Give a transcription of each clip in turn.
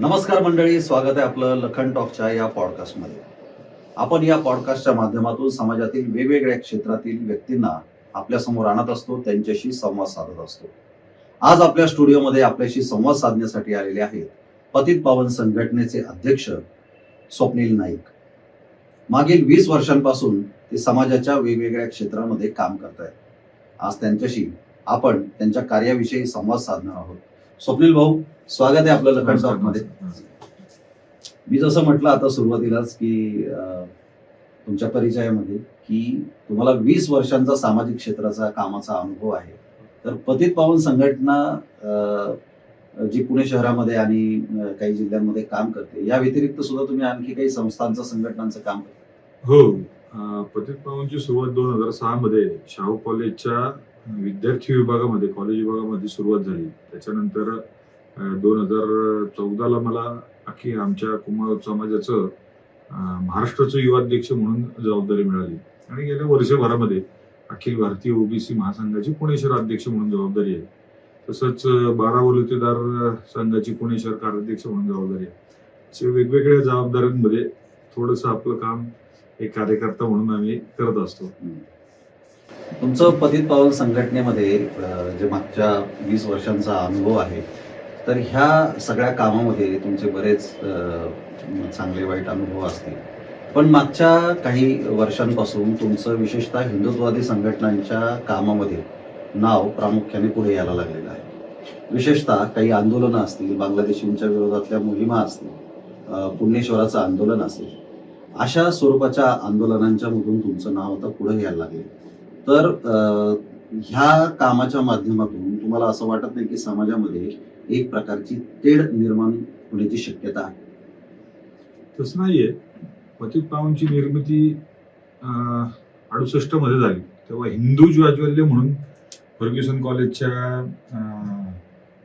नमस्कार मंडळी स्वागत आहे आपलं लखन टॉकच्या या पॉडकास्टमध्ये आपण या पॉडकास्टच्या माध्यमातून समाजातील वेगवेगळ्या क्षेत्रातील व्यक्तींना आपल्यासमोर आणत असतो त्यांच्याशी संवाद साधत असतो. आज आपल्या स्टुडिओमध्ये आपल्याशी संवाद साधण्यासाठी आलेले आहेत पतित पावन संघटनेचे अध्यक्ष स्वप्नील नाईक. मागील वीस वर्षांपासून ते समाजाच्या वेगवेगळ्या क्षेत्रामध्ये काम करत आहेत आज त्यांच्याशी आपण त्यांच्या कार्याविषयी संवाद साधणार आहोत. स्वप्नील भाऊ स्वागत आहे आपलं लखन टॉकमध्ये मी जसं म्हटलं आता सुरुवातीलाच की तुमच्या परिचयामध्ये की तुम्हाला वीस वर्षांचा सामाजिक क्षेत्राचा कामाचा अनुभव आहे. तर पतित पावन संघटना जी पुणे शहरामध्ये आणि काही जिल्ह्यांमध्ये काम करते या व्यतिरिक्त सुद्धा तुम्ही आणखी काही संस्थांचं संघटनांचं काम करता? हो. पतित पावनची सुरुवात दोन हजार सहा मध्ये शाहू कॉलेजच्या विद्यार्थी विभागामध्ये कॉलेज विभागामध्ये सुरुवात झाली. त्याच्यानंतर दोन हजार चौदाला मला अख्खी आमच्या कुमार समाजाचं महाराष्ट्राचं युवाध्यक्ष म्हणून जबाबदारी मिळाली. आणि गेल्या वर्षभरामध्ये अखिल भारतीय ओबीसी महासंघाची पुणे शहर अध्यक्ष म्हणून जबाबदारी आहे. तसंच बारा वलुतेदार संघाची पुणे शहर कार्याध्यक्ष म्हणून जबाबदारी आहे. असे वेगवेगळ्या जबाबदाऱ्यांमध्ये थोडंसं आपलं काम एक कार्यकर्ता म्हणून आम्ही करत असतो. तुमचं पतित पावन संघटनेमध्ये जे मागच्या वीस वर्षांचा अनुभव आहे तर ह्या सगळ्या कामामध्ये तुमचे बरेच चांगले वाईट अनुभव असतील. पण मागच्या काही वर्षांपासून तुमचं विशेषतः हिंदुत्ववादी संघटनांच्या कामामध्ये नाव प्रामुख्याने पुढे यायला लागलेलं आहे. विशेषतः काही आंदोलनं असतील बांगलादेशींच्या विरोधातल्या मोहिमा असतील पुणेश्वराचं पुण्यश्वराचं आंदोलन असेल अशा स्वरूपाच्या आंदोलनांच्या मधून तुमचं नाव आता पुढे यायला लागले तर ह्या कामाच्या माध्यमातून तुम्हाला असं वाटत नाही की समाजामध्ये एक प्रकारची तेढ निर्माण होण्याची शक्यता आहे? तसं नाहीये. पतित पावनची निर्मिती अडुसष्टमध्ये झाली. तेव्हा हिंदू ज्वाज्वल्य म्हणून फर्ग्युसन कॉलेजच्या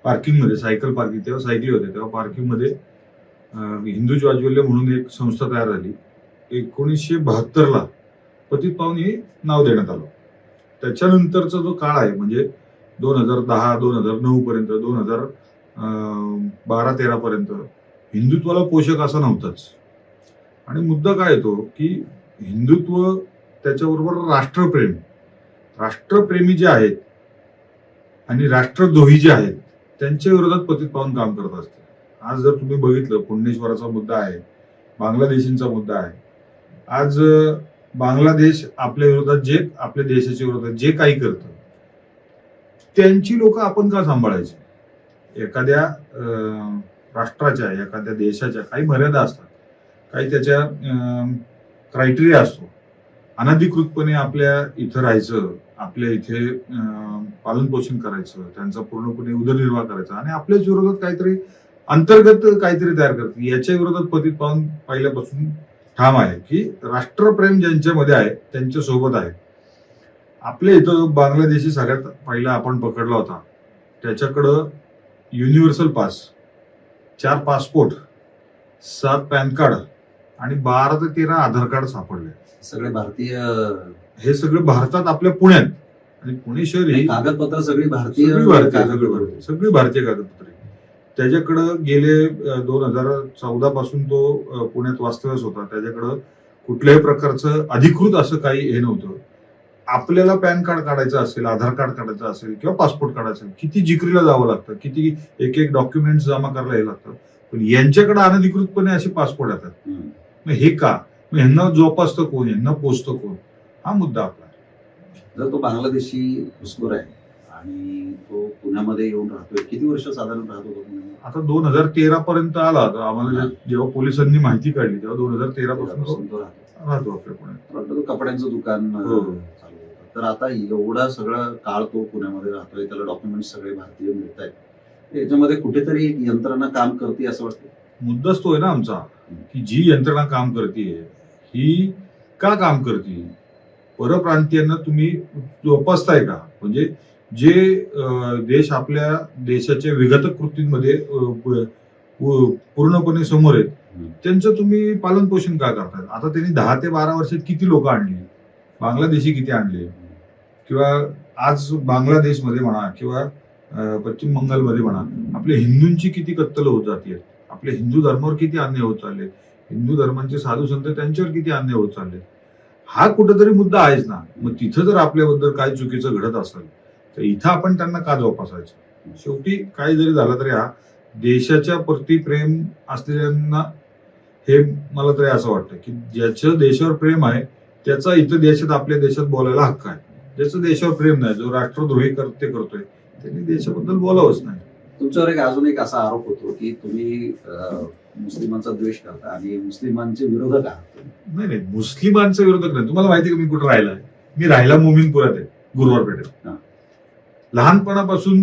पार्किंगमध्ये सायकल पार्किंग तेव्हा सायकली होत्या. तेव्हा पार्किंगमध्ये हिंदू ज्वाज्वल्य म्हणून एक संस्था तयार झाली. एकोणीसशे बहात्तरला पतित पावन हे नाव देण्यात आलं. त्याच्यानंतरचा जो काळ आहे म्हणजे दोन हजार दहा दोन हजार नऊ पर्यंत दोन हजार बारा तेरा पर्यंत हिंदुत्वाला पोषक असा नव्हताच. आणि मुद्दा काय येतो की हिंदुत्व त्याच्याबरोबर राष्ट्रप्रेम राष्ट्रप्रेमी जे आहेत आणि राष्ट्रद्रोही जे आहेत त्यांच्या विरोधात पतित पाहून काम करत असते. आज जर तुम्ही बघितलं पुणेश्वराचा मुद्दा आहे बांगलादेशींचा मुद्दा आहे. आज बांगलादेश आपल्या विरोधात जे आपल्या देशाच्या विरोधात जे काही करतं त्यांची लोक आपण का सांभाळायची? एखाद्या अं, राष्ट्राच्या एखाद्या देशाच्या काही मर्यादा असतात. काही त्याच्या क्रायटेरिया असतो. अनधिकृतपणे आपल्या इथं राहायचं आपल्या इथे पालन पोषण करायचं त्यांचा पूर्णपणे उदरनिर्वाह करायचा आणि आपल्याच विरोधात काहीतरी अंतर्गत काहीतरी तयार करतात. याच्या विरोधात पतित पाहून पहिल्यापासून ठाम आहे की राष्ट्रप्रेम ज्यांच्यामध्ये आहे त्यांच्यासोबत आहे. आपल्या इथं बांगलादेशी सगळ्यात पहिला आपण पकडला होता. त्याच्याकडं युनिव्हर्सल पास चार पासपोर्ट सात पॅन कार्ड आणि बारा ते तेरा आधार कार्ड सापडले. सगळे भारतीय हे सगळं भारतात आपल्या पुण्यात. आणि पुणे शहर ही कागदपत्र सगळी भारतीय सगळी भारतीय सगळी भारतीय सगळी भारतीय कागदपत्रे. त्याच्याकडं गेले दोन हजार चौदा पासून तो पुण्यात वास्तव्यास होता. त्याच्याकडं कुठल्याही प्रकारचं अधिकृत असं काही हे नव्हतं. आपल्याला पॅन कार्ड काढायचं असेल आधार कार्ड काढायचं असेल किंवा पासपोर्ट काढायचं असेल किती जिकरीला जावं लागतं किती एक एक डॉक्युमेंट जमा करायला हे लागतं. पण यांच्याकडे अनधिकृतपणे असे पासपोर्ट येतात. मग हे का? मग ह्यांना जोपासतं कोण? ह्यांना पोचतं कोण? हा मुद्दा आपला. जर तो बांगलादेशी घुसखोर आहे आणि तो पुण्यामध्ये येऊन राहतोय. किती वर्ष साधारण राहतो? आता दोन हजार तेरा पर्यंत आला तर आम्हाला जेव्हा पोलिसांनी माहिती काढली तेव्हा दोन हजार तेरा पासून राहतो आपल्या पुण्यात. कपड्यांचं दुकान हो. चालू होतं. तर आता एवढा सगळा काळ तो पुण्यामध्ये राहतोय त्याला डॉक्युमेंट सगळे भारतीय मिळत आहेत याच्यामध्ये कुठेतरी एक यंत्रणा काम करते असं वाटतं मुद्दाच तो आहे ना आमचा की जी यंत्रणा काम करते ही का काम करते? परप्रांतीयांना तुम्ही जोपासताय का? म्हणजे जे देश आपल्या देशाच्या विघातक कृतींमध्ये पूर्णपणे समोर आहेत. त्यांचं तुम्ही पालन पोषण का करताय? आता त्यांनी दहा ते बारा वर्षात किती लोक आणली? बांगलादेशी किती आणले? किंवा आज बांगलादेशमध्ये म्हणा किंवा पश्चिम बंगालमध्ये म्हणा आपल्या हिंदूंची किती कत्तल होत जाते आपल्या हिंदू धर्मावर किती अन्याय होत चालले हिंदू धर्मांचे साधू संत त्यांच्यावर किती अन्याय होत चालले हा कुठेतरी मुद्दा आहेच ना. मग तिथं जर आपल्याबद्दल काय चुकीचं घडत असेल तर इथं आपण त्यांना का जोपासायचं? शेवटी काही जरी झालं तरी हा देशाच्या प्रती प्रेम असलेल्यांना हे मला तरी असं वाटतं की ज्याचं देशावर प्रेम आहे त्याचा इथं देशात आपल्या देशात बोलायला हक्क आहे. ज्याचं देशावर प्रेम नाही जो राष्ट्रद्रोही करते करतोय त्यांनी देशाबद्दल बोलावंच नाही. तुमच्यावर एक अजून एक असा आरोप होतो की तुम्ही मुस्लिमांचा द्वेष करता आणि मुस्लिमांचे विरोधक आहात नाही नाही मुस्लिमांचा विरोधक नाही. तुम्हाला माहिती का मी कुठं राहिला मी राहिला मोमीनपुरात आहे गुरुवार पेठेत. लहानपणापासून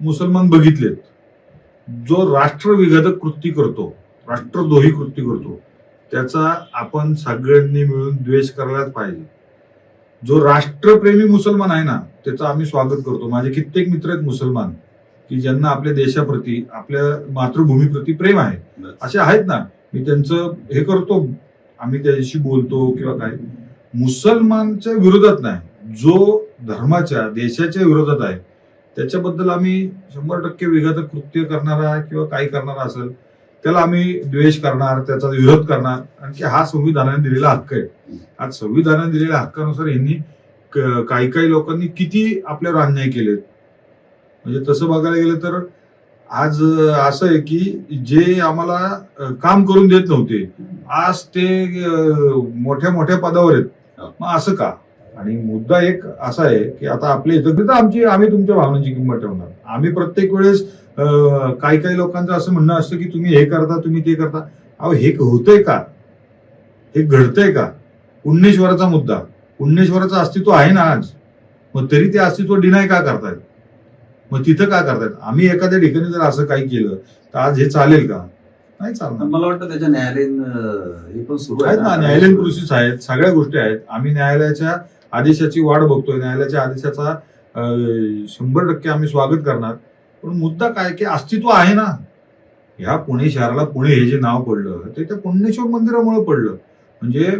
मुसलमान बघितलेत. जो राष्ट्रविघातक कृती करतो राष्ट्रद्रोही कृती करतो त्याचा आपण सगळ्यांनी मिळून द्वेष करायलाच पाहिजे. जो राष्ट्रप्रेमी मुसलमान आहे ना त्याचं आम्ही स्वागत करतो. माझे कित्येक मित्र आहेत मुसलमान की ज्यांना आपल्या देशाप्रती आपल्या मातृभूमीप्रती प्रेम आहे. असे आहेत ना मी त्यांचं हे करतो आम्ही त्याच्याशी बोलतो किंवा काय. मुसलमानच्या विरोधात नाही. जो धर्माच्या देशाच्या विरोधात आहे त्याच्याबद्दल आम्ही शंभर टक्के विघातक कृत्य करणारा किंवा काही करणारा असेल त्याला आम्ही द्वेष करणार त्याचा विरोध करणार. कारण की हा संविधानाने दिलेला हक्क आहे. आज संविधानाने दिलेल्या हक्कानुसार यांनी काही काही लोकांनी किती आपल्यावर अन्याय केलेत. म्हणजे तसं बघायला गेलं तर आज असं आहे की जे आम्हाला काम करून देत नव्हते आज ते मोठ्या मोठ्या पदावर आहेत. मग असं का? आणि मुद्दा एक असा आहे की आता आपल्या इथं आमची आम्ही तुमच्या भावनांची किंमत ठेवणार. आम्ही प्रत्येक वेळेस काही काही लोकांचं असं म्हणणं असतं की तुम्ही हे करता तुम्ही ते करता. अहो हे होतंय का? हे घडतंय का? पुण्येश्वराचा मुद्दा. पुण्येश्वराचं अस्तित्व आहे ना आज. मग तरी ते अस्तित्व डिनाय का करतायत? मग तिथं का करतायत? आम्ही एखाद्या ठिकाणी जर असं काही केलं तर आज हे चालेल का? नाही चालणार. मला वाटतं त्याच्या न्यायालयीन हे पण सुरू आहेत ना. न्यायालयीन प्रोसेस आहेत सगळ्या गोष्टी आहेत. आम्ही न्यायालयाच्या आदेशाची वाट बघतोय न्यायालयाच्या आदेशाचा शंभर टक्के आम्ही स्वागत करणार. पण मुद्दा काय की अस्तित्व आहे ना? ह्या पुणे शहराला पुणे हे जे नाव पडलं ते त्या पुणेश्वर मंदिरामुळे पडलं. म्हणजे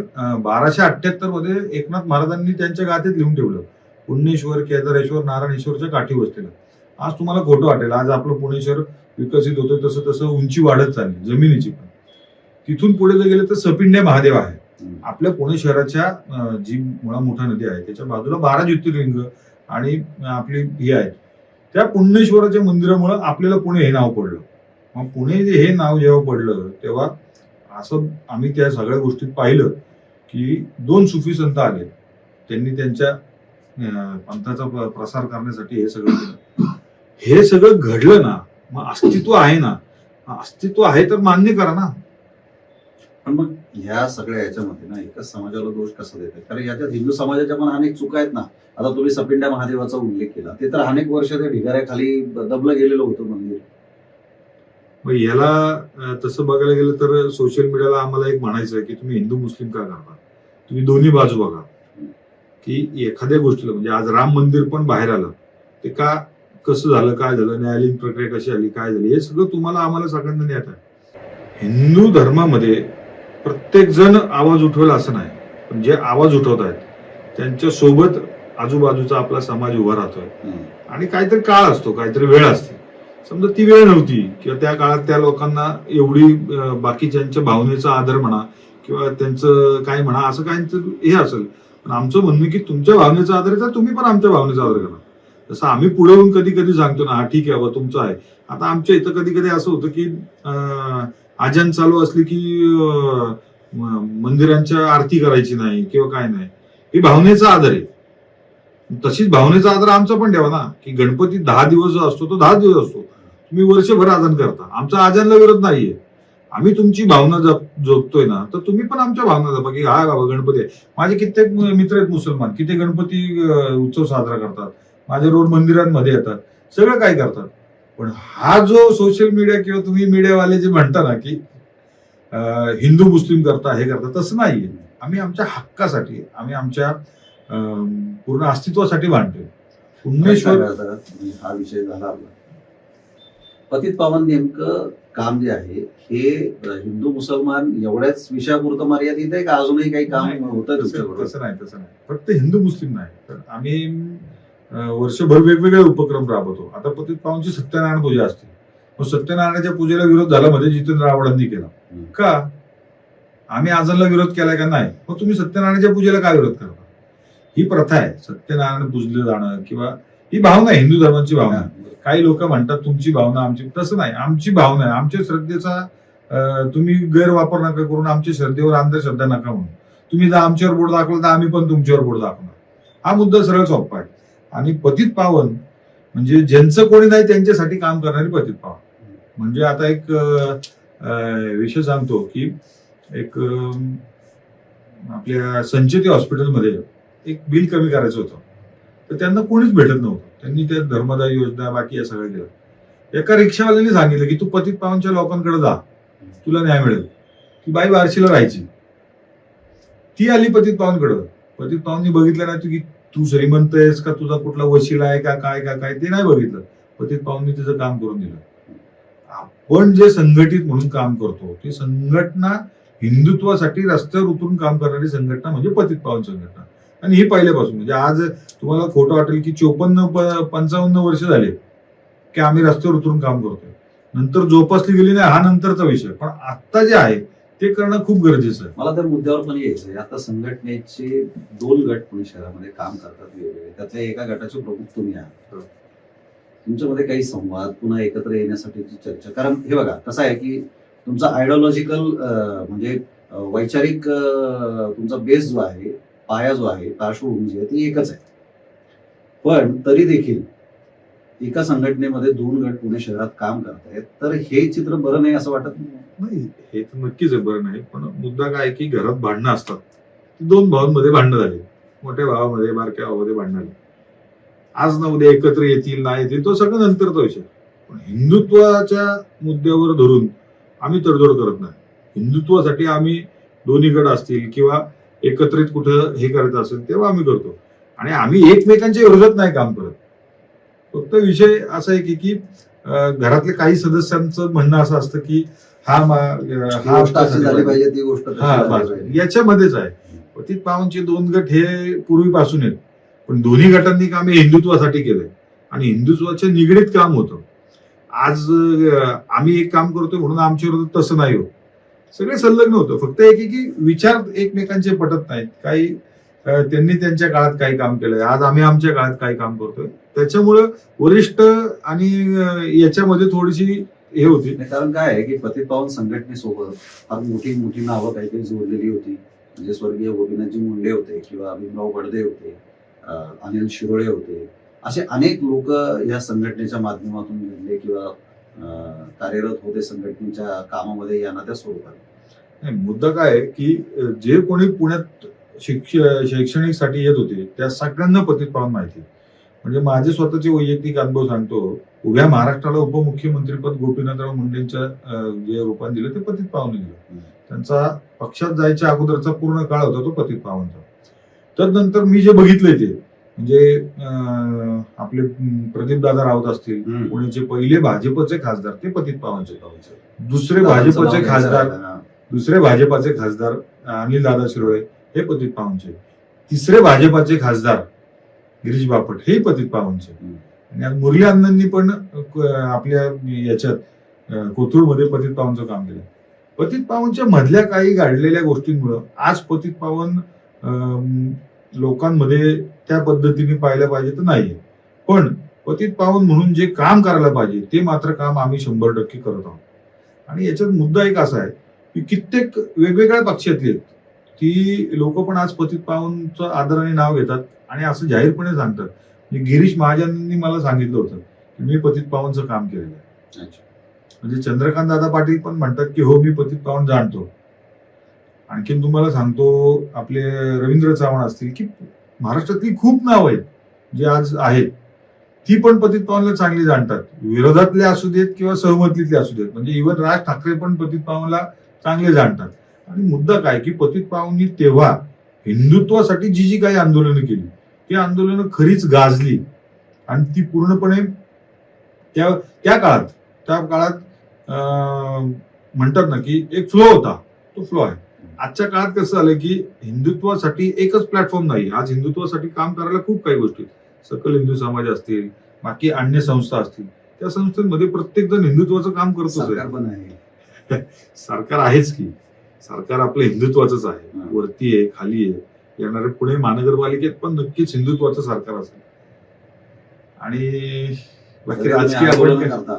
बाराशे अठ्ठ्याहत्तरमध्ये एकनाथ महाराजांनी त्यांच्या गाथेत लिहून ठेवलं पुण्येश्वर केदारेश्वर नारायणेश्वरच्या काठी वस्तीला. आज तुम्हाला खोटं वाटेल आज आपलं पुणे शहर विकसित होतोय तसं तसं उंची वाढत चालली जमिनीची पण. तिथून पुढे जर गेलं तर सपिंडे महादेव आहे. आपल्या पुणे शहराच्या जी मुळा मोठा नदी आहे त्याच्या बाजूला बारा ज्योतिर्लिंग आणि आपली ही आहेत. त्या पुण्येश्वराच्या मंदिरामुळे आपल्याला पुणे हे नाव पडलं. मग पुणे जे हे नाव जेव्हा पडलं तेव्हा असं आम्ही त्या सगळ्या गोष्टीत पाहिलं की दोन सुफी संत आले. त्यांनी त्यांच्या पंथाचा प्र- प्रसार करण्यासाठी हे सगळं केलं. हे सगळं घडलं ना मग अस्तित्व आहे ना. अस्तित्व आहे तर मान्य करा ना. पण मग ह्या सगळ्या याच्यामध्ये ना एकाच समाजाला दोष कसा देतात कारण याच्यात हिंदू समाजाच्या पण अनेक चुका आहेत ना. आता तुम्ही सपिंड्या महादेवाचा उल्लेख केला. ते तर अनेक वर्ष त्या ढिगाऱ्याखाली दबलं गेलेलं होतं मंदिर. मग याला तसं बघायला गेलं तर सोशल मीडियाला आम्हाला एक म्हणायचं आहे की तुम्ही हिंदू मुस्लिम का करता? तुम्ही दोन्ही बाजू बघा. की एखाद्या गोष्टीला म्हणजे आज राम मंदिर पण बाहेर आलं. ते का कसं झालं काय झालं न्यायालयीन प्रक्रिया कशी आली काय झाली हे सगळं तुम्हाला आम्हाला सगळ्यांना ज्ञात आहे. हिंदू धर्मामध्ये प्रत्येक जण आवाज उठवेल असं नाही. पण जे आवाज उठवत आहेत त्यांच्यासोबत आजूबाजूचा आपला समाज उभा राहतोय. आणि काहीतरी काळ असतो काहीतरी वेळ असते. समजा ती वेळ नव्हती किंवा त्या काळात त्या लोकांना एवढी बाकीच्यांच्या भावनेचा आदर म्हणा किंवा त्यांचं काय म्हणा असं काय हे असेल. पण आमचं म्हणणं की तुमच्या भावनेचा आदर तर तुम्ही पण आमच्या भावनेचा आदर करा. जसं आम्ही पुढे येऊन कधी कधी सांगतो ना हा ठीक आहे बाबा तुमचं आहे. आता आमच्या इथं कधी कधी असं होतं की अजान चालू असली की मंदिरांच्या आरती करायची नाही किंवा काय नाही. ही भावनेचा आदर आहे. तशीच भावनेचा आदर आमचा पण ठेवा ना की गणपती दहा दिवस जो असतो तो दहा दिवस असतो. तुम्ही वर्षभर आजन करता. आमचा आजानला विरोध नाहीये. आम्ही तुमची भावना जप जोपतोय ना तर तुम्ही पण आमच्या भावना जपा की हा बाबा गणपती आहे. माझे कित्येक मित्र आहेत मुसलमान किती गणपती उत्सव साजरा करतात. माझे रोड मंदिरांमध्ये येतात. सगळं काय करतात? पण हा जो सोशल मीडिया किंवा तुम्ही मीडियावाले जे म्हणता ना की हिंदू मुस्लिम करता हे करता तसं नाहीये. आम्ही आमच्या हक्कासाठी आम्ही आमच्या पूर्ण अस्तित्वासाठी आता? म्हणजे हा विषय झाला. आपला पतित पावन नेमकं काम जे आहे हे हिंदू मुसलमान एवढ्याच विषयापुरतं मर्यादित आहे का? अजूनही काही काम नाही, होतं तसं नाही तसं नाही. फक्त हिंदू मुस्लिम नाही. तर आम्ही वर्षभर वेगवेगळे उपक्रम राबवतो. आता पतित पावनची सत्यनारायण पूजा असते. मग सत्यनारायणाच्या पूजेला विरोध झाला मध्ये जितेंद्र आव्हाडांनी केला. का? आम्ही आजांना विरोध केलाय का नाही? मग तुम्ही सत्यनारायणाच्या पूजेला काय विरोध करता? ही प्रथा आहे. सत्यनारायण पूजलं जाणं किंवा ही भावना आहे. हिंदू धर्माची भावना. काही लोक म्हणतात तुमची भावना आमची तसं नाही. आमची भावना आहे. आमच्या श्रद्धेचा तुम्ही गैरवापर नका करून आमच्या श्रद्धेवर अंधश्रद्धा नका म्हणून. तुम्ही जर आमच्यावर बोट दाखवलं तर आम्ही पण तुमच्यावर बोट दाखवणार. हा मुद्दा सरळ सोपा आहे. आणि पतित पावन म्हणजे ज्यांचं कोणी नाही त्यांच्यासाठी काम करणारी पतित पावन. म्हणजे आता एक विषय सांगतो की एक आपल्या संचेती हॉस्पिटलमध्ये एक बिल कमी करायचं होतं. तर त्यांना कोणीच भेटत नव्हतं. त्यांनी त्या धर्मदाय योजना बाकी या सगळ्या केल्या. एका रिक्षावाल्याने सांगितलं की तू पतित पावनच्या लोकांकडे जा. तुला न्याय मिळेल. ती बाई बारशीला राहायची. ती आली पतित पावनकडं. पतित पावननी बघितलं नाही की तू श्रीमंत आहेस का तुझा कुठला वशिला आहे का काय का काय ते नाही बघितलं. पतित मी तिचं काम करून दिलं. आपण जे संघटित म्हणून काम करतो ती संघटना हिंदुत्वासाठी रस्त्यावर उतरून काम करणारी संघटना म्हणजे पतित पावन संघटना. आणि ही पहिल्यापासून. म्हणजे आज तुम्हाला खोटं वाटेल की चोपन्न पंचावन्न वर्ष झाले की आम्ही रस्त्यावर उतरून काम करतोय. नंतर जोपासली गेली नाही हा नंतरचा विषय. पण आता जे आहे ते करणं खूप गरजेचं आहे. मला त्या मुद्द्यावर पण यायचंय आता संघटनेचे दोन गट पुणे शहरामध्ये काम करतात वेगवेगळे. त्यातल्या एका गटाचे प्रमुख तुम्ही आहात. तुमच्यामध्ये काही संवाद पुन्हा एकत्र येण्यासाठीची चर्चा. कारण हे बघा कसं आहे की तुमचा आयडिओलॉजिकल म्हणजे वैचारिक तुमचा बेस जो आहे पाया जो आहे पार्श्वभूमी जी आहे ती एकच आहे. पण तरी देखील एका संघटनेमध्ये दोन गट पुणे शहरात काम करतायत तर हे चित्र बरं नाही असं वाटत? नाही हे तर नक्कीच आहे बरं नाही. पण मुद्दा काय आहे की घरात भांडणं असतात. दोन भावांमध्ये भांडणं झाली. मोठ्या भावामध्ये बारक्या भावामध्ये भांडणं झाली. आज ना उद्या एकत्र येतील नाही येतील तो सगळं नंतरचा विषय. पण हिंदुत्वाच्या मुद्द्यावर धरून आम्ही तडजोड करत नाही. हिंदुत्वासाठी आम्ही दोन्हीकडे असतील किंवा एकत्रित कुठं हे करत असेल तेव्हा आम्ही करतो. आणि आम्ही एकमेकांच्या विरोधात नाही काम करत. फक्त विषय असा आहे की की अं, घरातल्या काही सदस्यांचं म्हणणं असं असतं की हा ही हा झाली पाहिजे ती गोष्ट हा. याच्यामध्येच आहे. पतित पावनचे दोन गट हे पूर्वीपासून आहेत. पण दोन्ही गटांनी काम हे हिंदुत्वासाठी केलंय. आणि हिंदुत्वाच्या निगडीत काम होतं. आज आम्ही एक काम करतोय म्हणून आमच्या विरोधात तसं नाही होत. सगळे संलग्न होतं. फक्त एक आहे की विचार एकमेकांचे पटत नाहीत. काही त्यांनी त्यांच्या काळात काही काम केलंय. आज आम्ही आमच्या काळात काही काम करतोय. त्याच्यामुळं वरिष्ठ आणि याच्यामध्ये थोडीशी हे होती. नाही, कारण काय आहे की पतित पावन संघटनेसोबत फार मोठी मोठी नावं काही काही जोडलेली होती. म्हणजे स्वर्गीय गोपीनाथजी मुंडे होते किंवा भीमराव बडदे होते अनिल शिरोळे होते. असे अनेक लोक या संघटनेच्या माध्यमातून घडले किंवा कार्यरत होते संघटनेच्या कामामध्ये या ना त्या स्वरूपात मुद्दा काय आहे की जे कोणी पुण्यात शिक्ष शैक्षणिकसाठी येत होते त्या सगळ्यांना पतित पावन माहिती. म्हणजे माझे स्वतःचे वैयक्तिक अनुभव सांगतो. उभ्या महाराष्ट्राला उपमुख्यमंत्रीपद गोपीनाथराव मुंडेंच्या जे रूपाने दिलं ते पतित पावने दिलं. त्यांचा पक्षात जायच्या अगोदरचा पूर्ण काळ होता तो पतित पावनचा. त्यानंतर मी जे बघितलंय ते म्हणजे आपले प्रदीप दादा राऊत असतील पुण्याचे पहिले भाजपचे खासदार ते पतित पावनचे. दुसरे भाजपचे खासदार दुसरे भाजपाचे खासदार अनिल दादा शिरोळे हे पतित पावनचे. तिसरे भाजपाचे खासदार गिरीश बापट हे पतित पावनचे. आणि आज मुरली अण्णांनी पण आपल्या याच्यात कोथरूडमध्ये पतित पावनचं काम केलं. पतित पावनच्या मधल्या काही घडलेल्या गोष्टींमुळं आज पतित पावन लोकांमध्ये त्या पद्धतीने पाहिलं पाहिजे तर नाहीये. पण पतित पावन म्हणून जे काम करायला पाहिजे ते मात्र काम आम्ही शंभर टक्के करत आहोत. आणि याच्यात मुद्दा एक असा आहे की कित्येक वेगवेगळ्या पक्षातले आहेत. ती लोक पण आज पतित पावनचं आदराने नाव घेतात. आणि असं जाहीरपणे सांगतात. गिरीश महाजनांनी मला सांगितलं होतं की मी पतित पावनचं काम केलेलं आहे. म्हणजे चंद्रकांत दादा पाटील पण म्हणतात की हो मी पतित पावन जाणतो. आणखीन तुम्हाला सांगतो आपले रवींद्र चव्हाण असतील की महाराष्ट्रातली खूप नाव आहेत जे आज आहेत. ती पण पतित पावनला चांगली जाणतात. विरोधातले असू देत किंवा सहमतीतले असू देत. म्हणजे इव्हन राज ठाकरे पण पतित पावनला चांगले जाणतात. आणि मुद्दा काय की पतित पावननी तेव्हा हिंदुत्वासाठी जी जी काही आंदोलनं केली ती आंदोलनं खरीच गाजली. आणि ती पूर्णपणे त्या त्या काळात त्या काळात अं, म्हणतात ना की एक फ्लो होता. तो फ्लो आहे. आजच्या काळात कसं झालं की हिंदुत्वासाठी एकच प्लॅटफॉर्म नाही. आज हिंदुत्वासाठी काम करायला खूप काही गोष्टी. सकल हिंदू समाज असतील बाकी अन्य संस्था असतील त्या संस्थेमध्ये प्रत्येक जण हिंदुत्वाचं काम करतोच सरकार आहे पण आहे. सरकार आहेच की. सरकार आपलं हिंदुत्वाचंच आहे. हं. वरती आहे खाली आहे. येणारे पुणे महानगरपालिकेत पण नक्कीच हिंदुत्वाचं सरकार असेल. आणि बाकी राजकीय आंदोलनं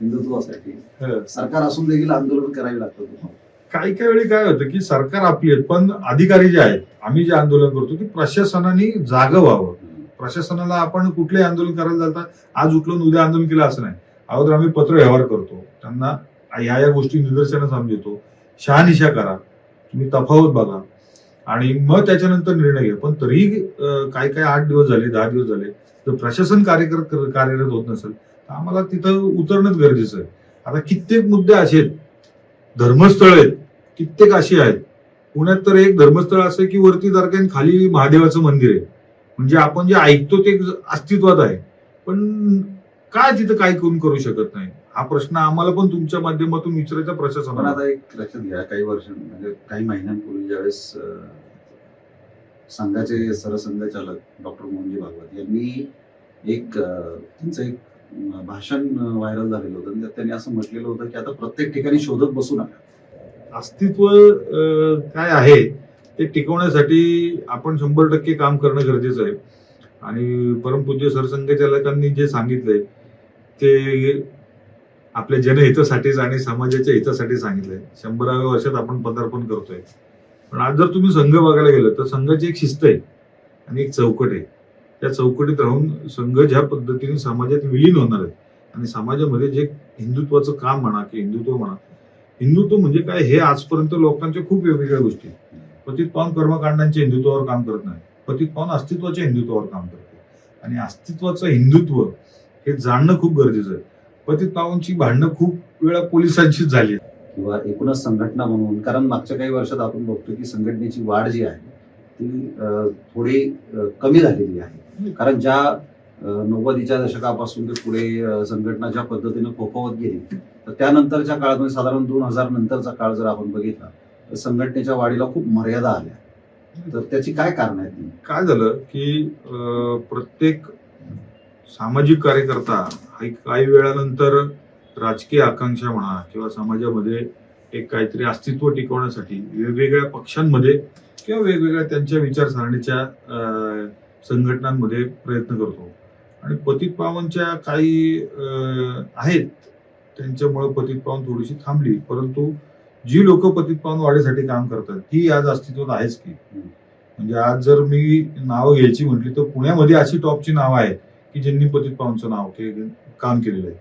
हिंदुत्वासाठी. हं. सरकार असून देखील आंदोलन करावी लागतं काही काही वेळी काय होतं की सरकार आपली आहेत पण अधिकारी जे आहेत आम्ही जे आंदोलन करतो की प्रशासनाने जागं व्हावं. प्रशासनाला आपण कुठलंही आंदोलन करायला जाता आज उठलून उद्या आंदोलन केलं असं नाही. अगोदर आम्ही पत्र व्यवहार करतो. त्यांना ह्या या गोष्टी निदर्शनास आम्ही देतो शहानिशा करा. तुम्ही तफावत बघा. आणि मग त्याच्यानंतर निर्णय घ्या पण तरीही काय काय आठ दिवस झाले दहा दिवस झाले तर प्रशासन कार्यरत कार्यरत होत नसेल तर आम्हाला तिथं उतरणंच गरजेचं आहे. आता कित्येक मुद्दे असे आहेत धर्मस्थळ आहेत कित्येक अशी आहेत. पुण्यात तर एक धर्मस्थळ असं की वरती दर्गा खाली महादेवाचं मंदिर आहे. म्हणजे आपण जे ऐकतो ते अस्तित्वात आहे. पण काय तिथं काय करून करू शकत नाही? हा प्रश्न आम्हाला पण तुमच्या माध्यमातून विचारायचा पण प्रशासनाला आता एक लक्षात घ्या काही वर्ष म्हणजे काही महिन्यांपूर्वी ज्यावेळेस संघाचे सरसंघचालक डॉक्टर मोहनजी भागवत यांनी एक त्यांचं एक भाषण व्हायरल झालेलं होतं. त्यांनी असं म्हटलेलं होतं की आता प्रत्येक ठिकाणी शोधत बसू नका. अस्तित्व काय आहे ते टिकवण्यासाठी आपण शंभर टक्के काम करणं गरजेचं आहे. आणि परमपूज्य सरसंघचालकांनी जे सांगितलंय ते आपल्या जनहितासाठीच आणि समाजाच्या हितासाठी सांगितलंय. शंभराव्या वर्षात आपण पदार्पण करतोय. पण आज जर तुम्ही संघ बघायला गेलं तर संघाची एक शिस्त आहे आणि एक चौकट आहे. त्या चौकटीत राहून संघ ज्या पद्धतीने समाजात विलीन होणार आहे आणि समाजामध्ये जे हिंदुत्वाचं काम म्हणा की हिंदुत्व म्हणा हिंदुत्व म्हणजे काय हे आजपर्यंत लोकांच्या खूप वेगवेगळ्या गोष्टी. पतित पाहून कर्मकांडांच्या हिंदुत्वावर काम करत नाही. पतित पाहून अस्तित्वाच्या हिंदुत्वावर काम करते. आणि अस्तित्वाचं हिंदुत्व हे जाणणं खूप गरजेचं आहे. पतित पावनची भांडणं खूप वेळा पोलिसांचीच झाली. किंवा एकूणच संघटना म्हणून कारण मागच्या काही वर्षात आपण बघतो की संघटनेची वाढ जी आहे ती थोडी कमी झालेली आहे कारण ज्या नव्वदीच्या दशकापासून ते पुढे संघटना ज्या पद्धतीने फोफवत गेली तर त्यानंतरच्या काळात म्हणजे साधारण दोन हजार नंतरचा काळ जर आपण बघितला तर संघटनेच्या वाढीला खूप मर्यादा आल्या तर त्याची काय कारण आहेत? काय झालं की प्रत्येक सामाजिक कार्यकर्ता हा एक काही वेळानंतर राजकीय आकांक्षा म्हणा किंवा समाजामध्ये एक काहीतरी अस्तित्व टिकवण्यासाठी वेगवेगळ्या पक्षांमध्ये किंवा वेगवेगळ्या त्यांच्या विचारसरणीच्या संघटनांमध्ये प्रयत्न करतो. आणि पतित पावनच्या काही आहेत त्यांच्यामुळे पतित पावन थोडीशी थांबली. परंतु जी लोक पतित पावन वाढीसाठी काम करतात ती आज अस्तित्वात आहेच की. म्हणजे आज जर मी नावं घ्यायची म्हटली तर पुण्यामध्ये अशी टॉपची नावं आहेत. की ज्यांनी पतित पावनचं नाव के- काम केलेलं आहे.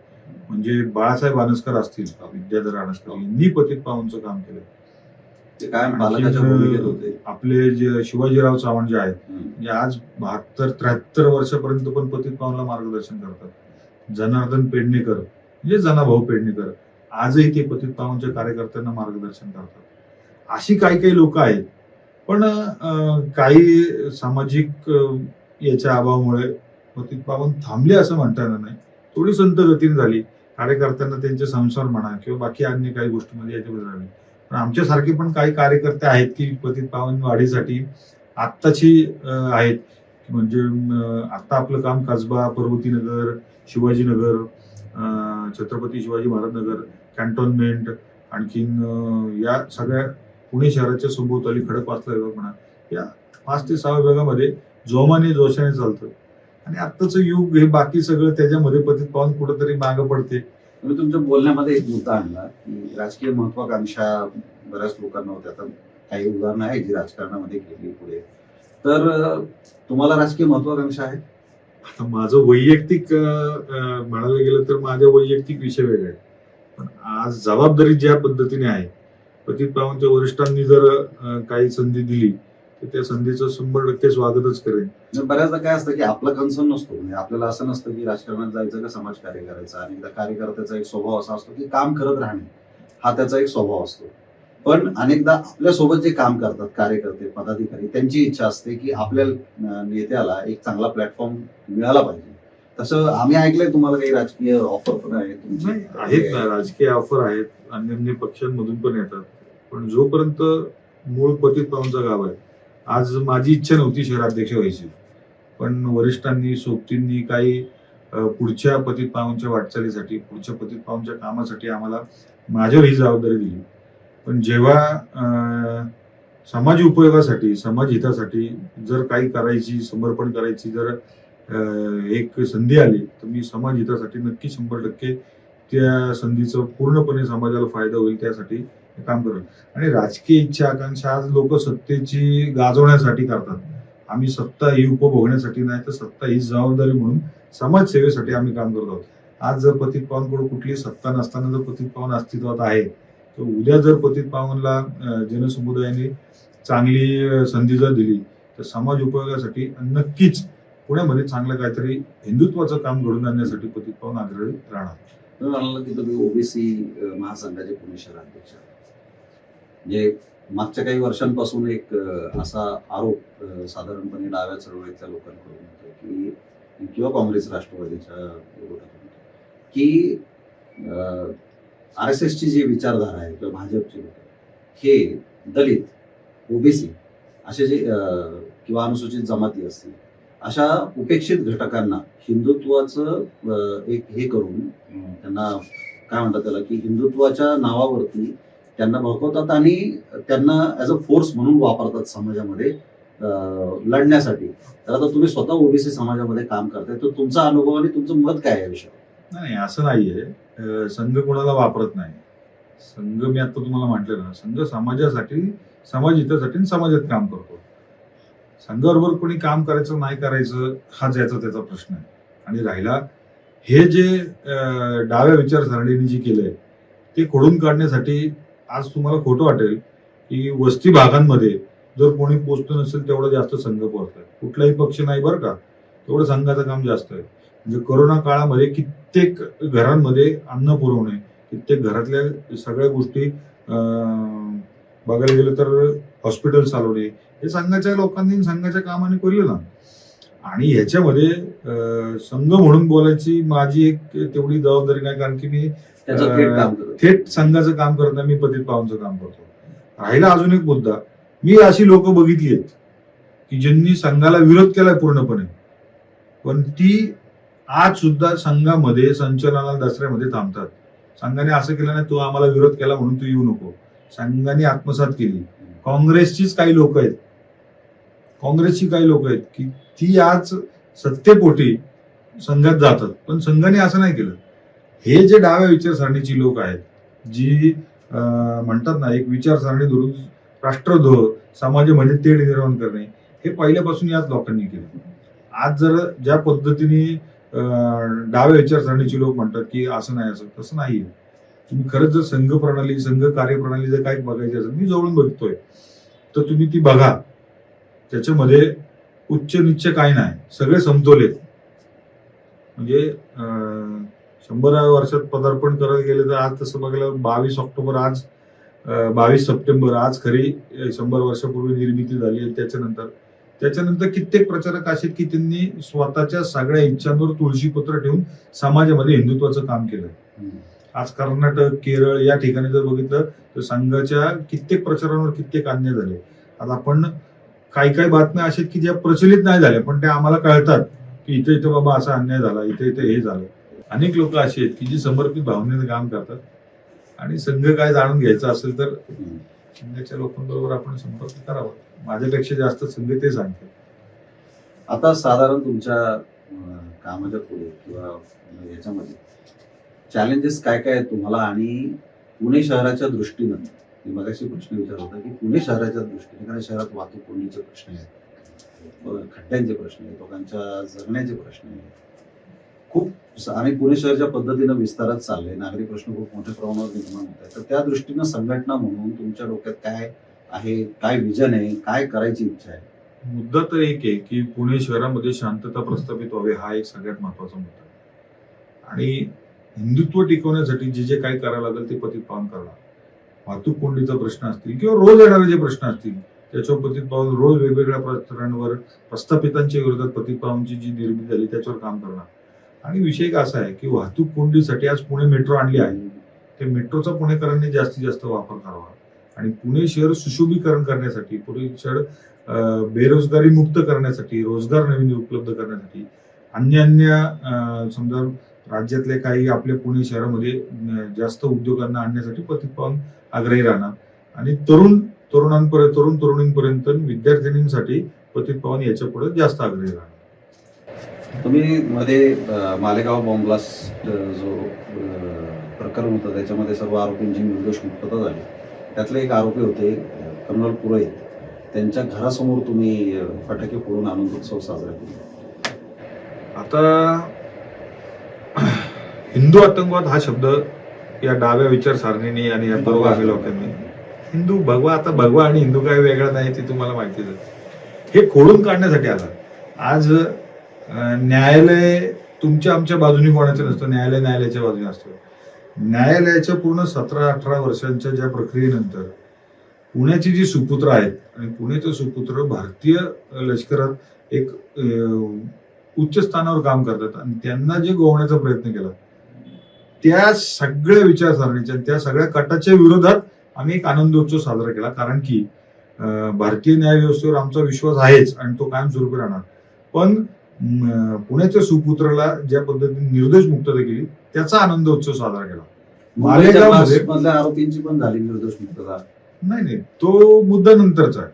म्हणजे बाळासाहेब आनसकर असतील विद्याधर आनसकर यांनी पतित पावनचं काम केलं ते भूमिकेत होते. आपले जे शिवाजीराव चव्हाण जे आहेत. म्हणजे आज बहात्तर त्र्याहत्तर वर्षापर्यंत पण पतित पावनला मार्गदर्शन करतात. जनार्दन पेडणेकर म्हणजे जनाभाऊ पेडणेकर आजही ते पतित पावनच्या कार्यकर्त्यांना मार्गदर्शन करतात. अशी काही काही लोक आहेत. पण काही सामाजिक याच्या अभावामुळे पतित पावन थांबले असं म्हणता येणार नाही. थोडी संत गतीने झाली. कार्यकर्त्यांना त्यांचे संसार म्हणा किंवा बाकी अन्य काही गोष्टीमध्ये याच्यामध्ये झाले पण आमच्यासारखे पण काही कार्यकर्ते आहेत की पतित पावन वाढीसाठी आत्ताची आहेत. म्हणजे आत्ता आपलं काम कसबा पर्वतीनगर शिवाजीनगर अं, छत्रपती शिवाजी महाराज नगर कॅन्टोन्मेंट आणखीन या सगळ्या पुणे शहराच्या सभोवताली खडकवासला विभाग म्हणा. या पाच ते सहा विभागामध्ये जोमाने जोशाने चालतं. आणि आत्ताचं युग हे बाकी सगळं त्याच्यामध्ये पतित पावन कुठंतरी मागं पडते. तुम्ही तुमच्या बोलण्यामध्ये एक मुद्दा आणला की राजकीय महत्वाकांक्षा बऱ्याच लोकांना होत्या. आता काही उदाहरणं आहेत जी राजकारणामध्ये गेली पुढे. तर तुम्हाला राजकीय महत्वाकांक्षा आहे आता माझं वैयक्तिक म्हणायला गेलं तर माझ्या वैयक्तिक विषय वेगळे पण आज जबाबदारी ज्या पद्धतीने आहे पतित पावनच्या वरिष्ठांनी जर काही संधी दिली त्या संधीचं शंभर टक्के स्वागतच करेन. म्हणजे बऱ्याचदा काय असतं की आपला कन्सर्न नसतो. म्हणजे आपल्याला असं नसतं की राजकारणात जायचं का समाजकार्य करायचं. आणि त्या कार्यकर्त्याचा एक स्वभाव असा असतो की काम करत राहणे हा त्याचा एक स्वभाव असतो. पण अनेकदा आपल्यासोबत जे काम करतात कार्यकर्ते पदाधिकारी त्यांची इच्छा असते की आपल्या नेत्याला एक चांगला प्लॅटफॉर्म मिळाला पाहिजे. तसं आम्ही ऐकलंय तुम्हाला काही राजकीय ऑफर पण आहे तुमची? नाही, आहेत ना. राजकीय ऑफर आहेत. अन्य अन्य पक्षांमधून पण येतात. पण जोपर्यंत मूळ पतित पावनचं गाव आहे आज माझी इच्छा नव्हती शहराध्यक्ष व्हायची. पण वरिष्ठांनी सोबतींनी काही पुढच्या पतित पाहूनच्या वाटचालीसाठी पुढच्या पतित पाहूनच्या कामासाठी आम्हाला माझ्यावर ही जबाबदारी दिली. पण जेव्हा समाज उपयोगासाठी समाज हितासाठी जर काही करायची समर्पण करायची जर एक संधी आली तर मी समाज हितासाठी नक्की शंभर टक्के त्या संधीचं पूर्णपणे समाजाला फायदा होईल त्यासाठी काम करत आणि राजकीय इच्छा आकांक्षा आज लोक सत्तेची गाजवण्यासाठी करतात. आम्ही सत्ता ही उपभोगण्यासाठी नाही तर सत्ता ही जबाबदारी म्हणून समाजसेवेसाठी आम्ही काम करत आहोत. आज जर पतित पावनकडे कुठली सत्ता नसताना जर पतित पावन अस्तित्वात आहे तर उद्या जर पतित पावनला जनसमुदायाने चांगली संधी जर दिली तर समाज उपयोगासाठी नक्कीच पुण्यामध्ये चांगलं काहीतरी हिंदुत्वाचं काम घडून आणण्यासाठी पतित पावन आग्रही राहणार. की तुम्ही ओबीसी महासंघाचे पुणे शहराध्यक्ष म्हणजे मागच्या काही वर्षांपासून एक असा आरोप साधारणपणे डाव्या चळवळीतल्या लोकांकडून होतो की किंवा काँग्रेस राष्ट्रवादीच्या होतो, की आर एस एसची जी विचारधारा आहे किंवा भाजपची हे दलित ओबीसी असे जे किंवा अनुसूचित जमाती असतील अशा उपेक्षित घटकांना हिंदुत्वाचं एक हे करून त्यांना काय म्हणतात त्याला की हिंदुत्वाच्या नावावरती त्यांना भगवतात आणि त्यांना ऍज अ फोर्स म्हणून वापरतात समाजामध्ये लढण्यासाठी. तर आता तुम्ही स्वतः ओबीसी समाजामध्ये काम करताय तर तुमचा अनुभव आणि तुमचं मत काय आहे या विषयावर? नाही असं नाहीये. संघ कोणाला वापरत नाही. संघ मी आता तुम्हाला म्हटलं ना संघ समाजासाठी समाज हितासाठी आणि समाजात काम करतो. संघाबरोबर कोणी काम करायचं नाही करायचं हा ज्याचा त्याचा प्रश्न आहे. आणि राहिला हे जे डाव्या विचारसरणीने जे केलंय ते खोडून काढण्यासाठी आज तुम्हाला खोटं वाटेल की वस्ती भागांमध्ये जर कोणी पोचतो नसेल तेवढं जास्त संघ पोहोचतोय. कुठलाही पक्ष नाही बरं का. तेवढं संघाचं काम जास्त आहे. म्हणजे कोरोना काळामध्ये कित्येक घरांमध्ये अन्न पुरवणे कित्येक घरातल्या सगळ्या गोष्टी अं, बघायला गेलं तर हॉस्पिटल चालवणे हे संघाच्या लोकांनी संघाच्या कामाने केलं ना. आणि ह्याच्यामध्ये संघ म्हणून बोलायची माझी एक तेवढी जबाबदारी नाही कारण की मी थेट संघाचं काम करत मी पतित पावनचं काम करतो. राहिला अजून एक मुद्दा. मी अशी लोक बघितली आहेत की ज्यांनी संघाला विरोध केलाय पूर्णपणे पण ती आज सुद्धा संघामध्ये संचलनाला दसऱ्यामध्ये थांबतात. संघाने असं केलं नाही तू आम्हाला विरोध केला म्हणून तू येऊ नको. संघाने आत्मसात केली. काँग्रेसचीच काही लोक आहेत. काँग्रेसची काही लोक आहेत की ती आज सत्तेपोटी संघात जातात. पण संघाने असं नाही केलं. हे जे डाव्या विचारसरणीची लोक आहेत जी म्हणतात ना एक विचारसरणी धरून राष्ट्रद्रोह समाजामध्ये तेढ निर्माण करणे हे पहिल्यापासून याच लोकांनी केलं. आज जर ज्या पद्धतीने डाव्या विचारसरणीचे लोक म्हणतात की असं नाही असं तसं नाहीये. तुम्ही खरंच जर संघ प्रणाली संघ कार्यप्रणाली जर काही बघायची असेल मी जवळून बघतोय तर तुम्ही ती बघा. त्याच्यामध्ये उच्च निच्च काय नाही. सगळे समतोल आहेत. म्हणजे अं, शंभराव्या वर्षात पदार्पण करायला गेले तर आज तसं बघायला बावीस ऑक्टोबर आज बावीस सप्टेंबर आज खरी शंभर वर्षापूर्वी निर्मिती झाली आणि त्याच्यानंतर त्याच्यानंतर कित्येक प्रचारक असे की त्यांनी स्वतःच्या सगळ्या इच्छांवर तुळशीपत्र ठेवून समाजामध्ये हिंदुत्वाचं काम केलं. आज कर्नाटक केरळ या ठिकाणी जर बघितलं तर संघाच्या कित्येक प्रचारांवर कित्येक अन्याय झाले. आज आपण काही काही बातम्या अशा की ज्या प्रचलित नाही झाल्या पण त्या आम्हाला कळतात की इथे इथे बाबा असा अन्याय झाला इथे इथे हे झालं. अनेक लोक अशी आहेत की जी समर्पित भावनेने काम करतात. आणि संघ काय जाणून घ्यायचा असेल तर संघाच्या लोकांबरोबर आपण संपर्क करावा. माझ्यापेक्षा जास्त संघ ते सांगते आता साधारण तुमच्या कामाच्या पुढे किंवा याच्यामध्ये चॅलेंजेस काय काय आहेत तुम्हाला? आणि पुणे शहराच्या दृष्टीनं मी मगाशी प्रश्न विचारला होता की पुणे शहराच्या दृष्टीने कारण शहरात वाहतूक कोणीचे प्रश्न आहेत खड्ड्यांचे प्रश्न आहेत लोकांच्या जगण्याचे प्रश्न आहेत. खूप आणि पुणे शहराच्या पद्धतीनं विस्तारात चालले नागरी प्रश्न खूप मोठ्या प्रमाणावर निर्माण होत आहेत. तर त्या दृष्टीनं संघटना म्हणून तुमच्या डोक्यात काय आहे काय विजन आहे काय करायची इच्छा आहे? मुद्दा तर एक आहे की पुणे शहरामध्ये शांतता प्रस्थापित व्हावी हा एक सगळ्यात महत्त्वाचा मुद्दा आणि हिंदुत्व टिकवण्यासाठी जे जे काय करायला लागेल ते पतित पावन करणार वाहतूक कोंडीचा प्रश्न असतील किंवा रोज येणारे जे प्रश्न असतील त्याच्यावर पतित पावन रोज वेगवेगळ्या प्रस्तरांवर प्रस्थापितांच्या विरोधात पतित पावनची जी निर्मिती झाली त्याच्यावर काम करणार. आणि विषय असा आहे की वाहतूक कोंडीसाठी आज पुणे मेट्रो आणली आहे. ते मेट्रोचा पुणेकरांनी जास्तीत जास्त वापर करावा. आणि पुणे शहर सुशोभीकरण करण्यासाठी पुणे शहर बेरोजगारी मुक्त करण्यासाठी रोजगार नवीन उपलब्ध करण्यासाठी अन्य अन्य समजा राज्यातले काही आपल्या पुणे शहरामध्ये जास्त उद्योगांना आणण्यासाठी पतित आग्रही राहणार. आणि तरुण तरुणांपर्यंत तरुण तरुणींपर्यंत विद्यार्थिनींसाठी पतित पवन याच्यापुढे जास्त आग्रही राहणार. तुम्ही मध्ये मालेगाव बॉम्ब ब्लास्ट अं, जो प्रकरण होतं त्याच्यामध्ये सर्व आरोपींची निर्दोष मुक्तता झाली. त्यातले एक आरोपी होते कर्नल पुरोहित. त्यांच्या घरासमोर तुम्ही फटाके फोडून आनंदोत्सव साजरा केला. आता हिंदू आतंकवाद हा शब्द या डाव्या विचारसारणीने आणि या पुरोगामी लोकांनी हिंदू भगवा आता भगवा आणि हिंदू काय वेगळा नाही ते तुम्हाला माहितीच हे खोडून काढण्यासाठी आला. आज न्यायालय तुमच्या आमच्या बाजूनी कोणाचं नसतं? न्यायालय न्यायालयाच्या बाजूने असतं. न्यायालयाच्या पूर्ण सतरा अठरा वर्षांच्या ज्या प्रक्रियेनंतर पुण्याची जी सुपुत्र आहेत आणि पुण्याचे सुपुत्र भारतीय लष्करात एक उच्च स्थानावर काम करतात आणि त्यांना जे गोवण्याचा प्रयत्न केला त्या सगळ्या विचारसरणीच्या त्या सगळ्या कटाच्या विरोधात आम्ही एक आनंदोत्सव साजरा केला. कारण की भारतीय न्याय व्यवस्थेवर आमचा विश्वास आहेच आणि तो कायमस्वरूपी राहणार. पण पुण्याच्या सुपुत्राला ज्या पद्धतीने निर्दोष मुक्तता केली त्याचा आनंदोत्सव साजरा केला. मालेगावमध्ये- आरोपींची पण झाली निर्दोष मुक्तता. नाही नाही. तो मुद्दा नंतरचा आहे.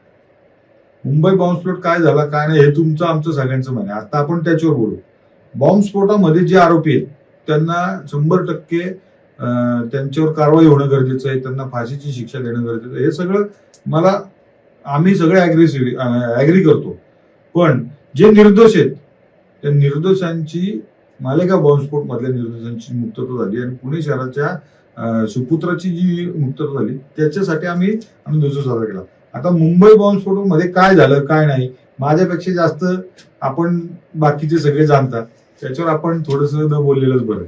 मुंबई बॉम्बस्फोट काय झाला काय नाही हे तुमचं आमचं सगळ्यांचं म्हणे आता आपण त्याच्यावर बोलू. बॉम्बस्फोटामध्ये जे आरोपी आहेत त्यांना शंभर टक्के त्यांच्यावर कारवाई होणं गरजेचं आहे त्यांना फाशीची शिक्षा देणं गरजेचं आहे. हे सगळं मला आम्ही सगळे अग्रेसिव्ह ऍग्री करतो. पण जे निर्दोष आहेत त्या निर्दोषांची मालेगाव बॉम्बस्फोट मधल्या निर्दोषांची मुक्तता झाली आणि पुणे शहराच्या सुपुत्राची जी मुक्तता झाली त्याच्यासाठी आम्ही आनंदोत्सव साजरा केला. आता मुंबई बॉम्बस्फोटमध्ये काय झालं काय नाही माझ्यापेक्षा जास्त आपण बाकीचे सगळे जाणतात त्याच्यावर आपण थोडस न बोललेलंच बरं.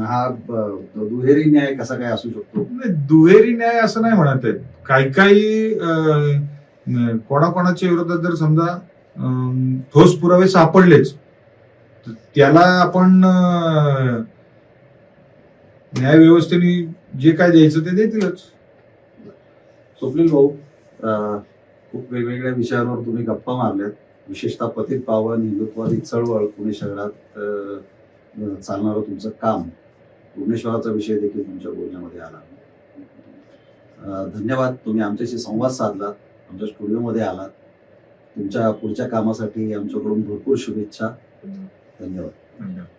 हा दुहेरी न्याय कसा काय असू शकतो? नाही दुहेरी न्याय असं नाही म्हणत आहेत काही काही कोणाकोणाच्या विरोधात जर समजा ठोस पुरावे सापडलेच त्याला आपण अं, न्याय व्यवस्थेने जे काय द्यायचं ते देतीलच. स्वप्नील भाऊ खूप वेगवेगळ्या विषयांवर तुम्ही गप्पा मारल्यात. विशेषतः पतित पावन हिंदुत्वादी चळवळ पुणे शहरात चालणारं तुमचं काम. भुवनेश्वराचा विषय देखील तुमच्या बोलण्यामध्ये आला. धन्यवाद. तुम्ही आमच्याशी संवाद साधलात. आमच्या स्टुडिओमध्ये आलात. तुमच्या पुढच्या कामासाठी आमच्याकडून भरपूर शुभेच्छा. धन्यवाद. धन्यवाद.